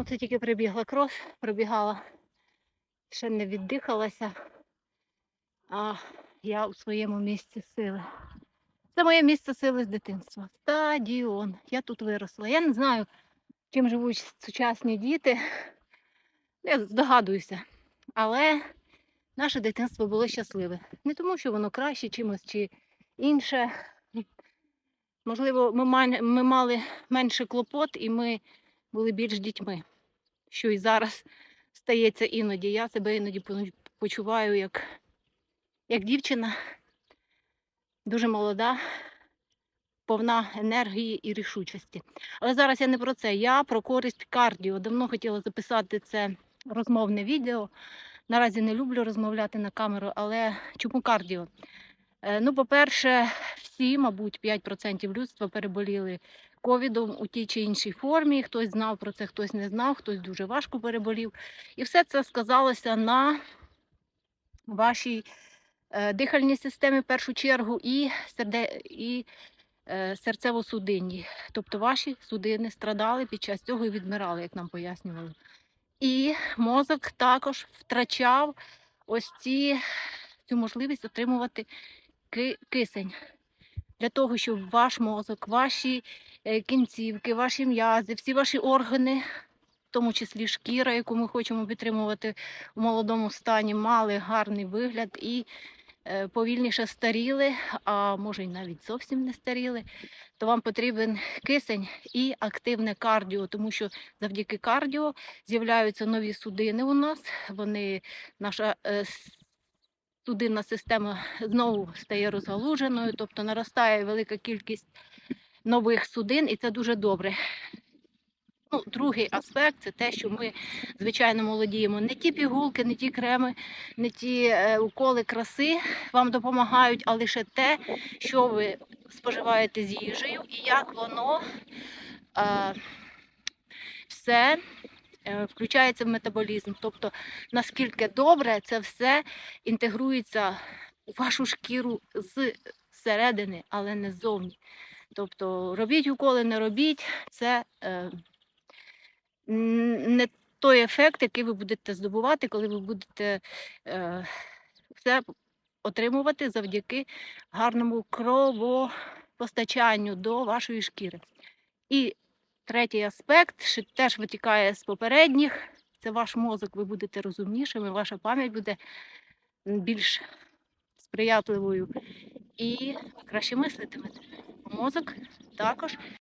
Оце тільки прибігла крос, пробігала, ще не віддихалася, а я у своєму місці сили. Це моє місце сили з дитинства. Стадіон. Я тут виросла. Я не знаю, чим живуть сучасні діти. Я здогадуюся. Але наше дитинство було щасливе. Не тому, що воно краще чимось чи інше. Можливо, ми мали менше клопот і ми були більш дітьми, що і зараз стається іноді. Я себе іноді почуваю як, як дівчина, дуже молода, повна енергії і рішучості. Але зараз я не про це. Я про користь кардіо. Давно хотіла записати це розмовне відео. Наразі не люблю розмовляти на камеру, але чому кардіо? Е, Ну, по-перше, всі, мабуть, 5% людства переболіли ковідом у тій чи іншій формі. Хтось знав про це, хтось не знав, хтось дуже важко переболів. І все це сказалося на вашій е, дихальній системі в першу чергу і, серде... і е, серцево-судинній. Тобто ваші судини страдали під час цього і відмирали, як нам пояснювали. І мозок також втрачав ось ці, цю можливість отримувати кисень. Для того, щоб ваш мозок, ваші е, кінцівки, ваші м'язи, всі ваші органи, в тому числі шкіра, яку ми хочемо підтримувати у молодому стані, мали гарний вигляд і е, повільніше старіли, а може й навіть зовсім не старіли, то вам потрібен кисень і активне кардіо, тому що завдяки кардіо з'являються нові судини у нас. Вони наша е, судинна система знову стає розгалуженою, тобто наростає велика кількість нових судин, і це дуже добре. Ну, другий аспект це те, що ми, звичайно, молодіємо. Не ті пігулки, не ті креми, не ті е, уколи краси вам допомагають, а лише те, що ви споживаєте з їжею і як воно е, все включається в метаболізм. Тобто, наскільки добре це все інтегрується у вашу шкіру з середини, але не ззовні. Тобто робіть уколи, не робіть, це е, не той ефект, який ви будете здобувати, коли ви будете е, все отримувати завдяки гарному кровопостачанню до вашої шкіри. І третій аспект, що теж витікає з попередніх, це ваш мозок, ви будете розумнішими, ваша пам'ять буде більш сприятливою і краще мислитимете. Мозок також